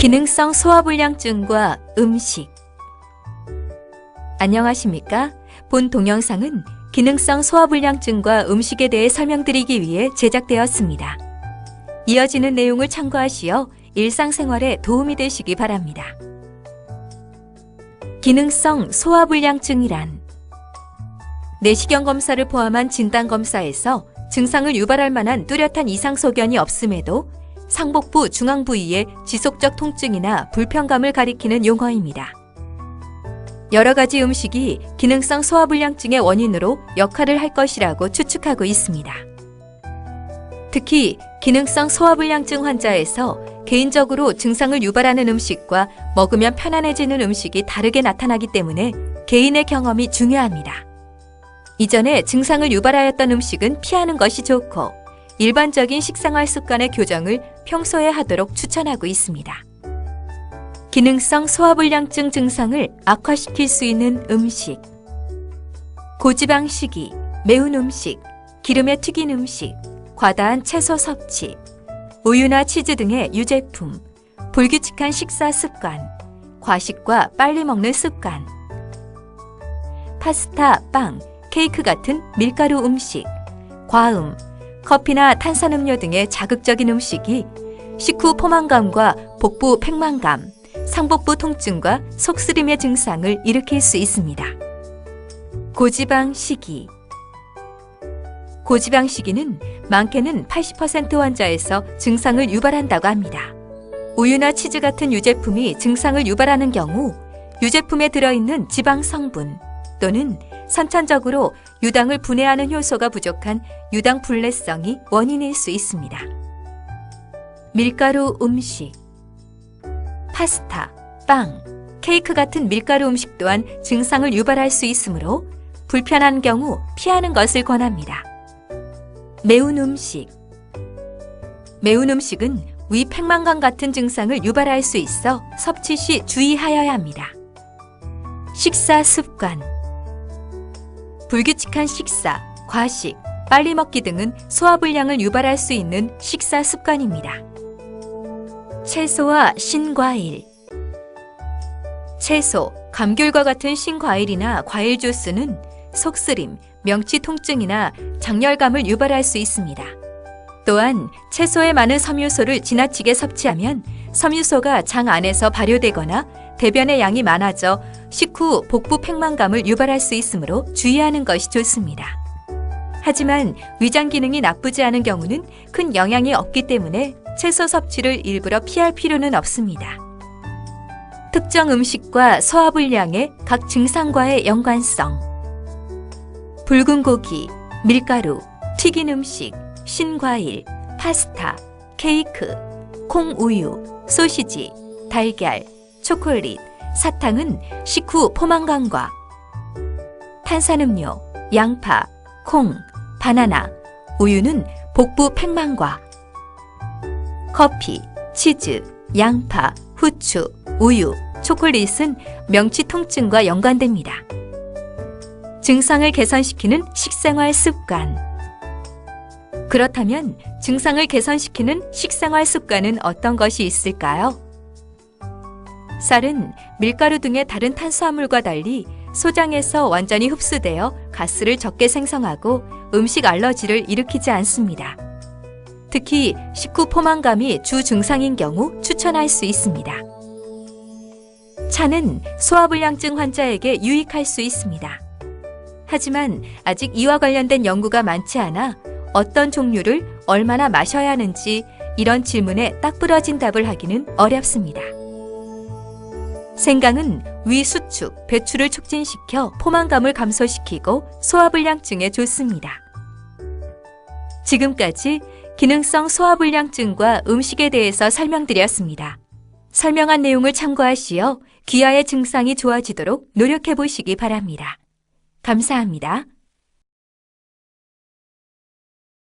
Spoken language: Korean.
기능성 소화불량증과 음식. 안녕하십니까? 본 동영상은 기능성 소화불량증과 음식에 대해 설명드리기 위해 제작되었습니다. 이어지는 내용을 참고하시어 일상생활에 도움이 되시기 바랍니다. 기능성 소화불량증이란 내시경 검사를 포함한 진단 검사에서 증상을 유발할 만한 뚜렷한 이상 소견이 없음에도 상복부 중앙 부위의 지속적 통증이나 불편감을 가리키는 용어입니다. 여러 가지 음식이 기능성 소화불량증의 원인으로 역할을 할 것이라고 추측하고 있습니다. 특히 기능성 소화불량증 환자에서 개인적으로 증상을 유발하는 음식과 먹으면 편안해지는 음식이 다르게 나타나기 때문에 개인의 경험이 중요합니다. 이전에 증상을 유발하였던 음식은 피하는 것이 좋고 일반적인 식생활 습관의 교정을 평소에 하도록 추천하고 있습니다. 기능성 소화불량증 증상을 악화시킬 수 있는 음식. 고지방 식이, 매운 음식, 기름에 튀긴 음식, 과다한 채소 섭취, 우유나 치즈 등의 유제품, 불규칙한 식사 습관, 과식과 빨리 먹는 습관, 파스타, 빵, 케이크 같은 밀가루 음식, 과음, 커피나 탄산음료 등의 자극적인 음식이 식후 포만감과 복부 팽만감, 상복부 통증과 속쓰림의 증상을 일으킬 수 있습니다. 고지방 식이 고지방 식이는 많게는 80% 환자에서 증상을 유발한다고 합니다. 우유나 치즈 같은 유제품이 증상을 유발하는 경우 유제품에 들어있는 지방 성분 또는 선천적으로 유당을 분해하는 효소가 부족한 유당 불내성이 원인일 수 있습니다. 밀가루 음식, 파스타, 빵, 케이크 같은 밀가루 음식 또한 증상을 유발할 수 있으므로 불편한 경우 피하는 것을 권합니다. 매운 음식, 매운 음식은 위 팽만감 같은 증상을 유발할 수 있어 섭취 시 주의하여야 합니다. 식사 습관, 불규칙한 식사, 과식, 빨리 먹기 등은 소화불량을 유발할 수 있는 식사 습관입니다. 채소와 신과일 채소, 감귤과 같은 신과일이나 과일 주스는 속쓰림, 명치 통증이나 장열감을 유발할 수 있습니다. 또한 채소에 많은 섬유소를 지나치게 섭취하면 섬유소가 장 안에서 발효되거나 대변의 양이 많아져 식후 복부 팽만감을 유발할 수 있으므로 주의하는 것이 좋습니다. 하지만 위장 기능이 나쁘지 않은 경우는 큰 영향이 없기 때문에 채소 섭취를 일부러 피할 필요는 없습니다. 특정 음식과 소화불량의 각 증상과의 연관성. 붉은 고기, 밀가루, 튀긴 음식, 신과일, 파스타, 케이크, 콩우유, 소시지, 달걀, 초콜릿, 사탕은 식후 포만감과 탄산음료, 양파, 콩, 바나나, 우유는 복부 팽만과 커피, 치즈, 양파, 후추, 우유, 초콜릿은 명치 통증과 연관됩니다. 증상을 개선시키는 식생활 습관. 그렇다면 증상을 개선시키는 식생활 습관은 어떤 것이 있을까요? 쌀은 밀가루 등의 다른 탄수화물과 달리 소장에서 완전히 흡수되어 가스를 적게 생성하고 음식 알러지를 일으키지 않습니다. 특히 식후 포만감이 주 증상인 경우 추천할 수 있습니다. 차는 소화불량증 환자에게 유익할 수 있습니다. 하지만 아직 이와 관련된 연구가 많지 않아 어떤 종류를 얼마나 마셔야 하는지 이런 질문에 딱 부러진 답을 하기는 어렵습니다. 생강은 위 수축, 배출을 촉진시켜 포만감을 감소시키고 소화불량증에 좋습니다. 지금까지 기능성 소화불량증과 음식에 대해서 설명드렸습니다. 설명한 내용을 참고하시어 귀하의 증상이 좋아지도록 노력해 보시기 바랍니다. 감사합니다.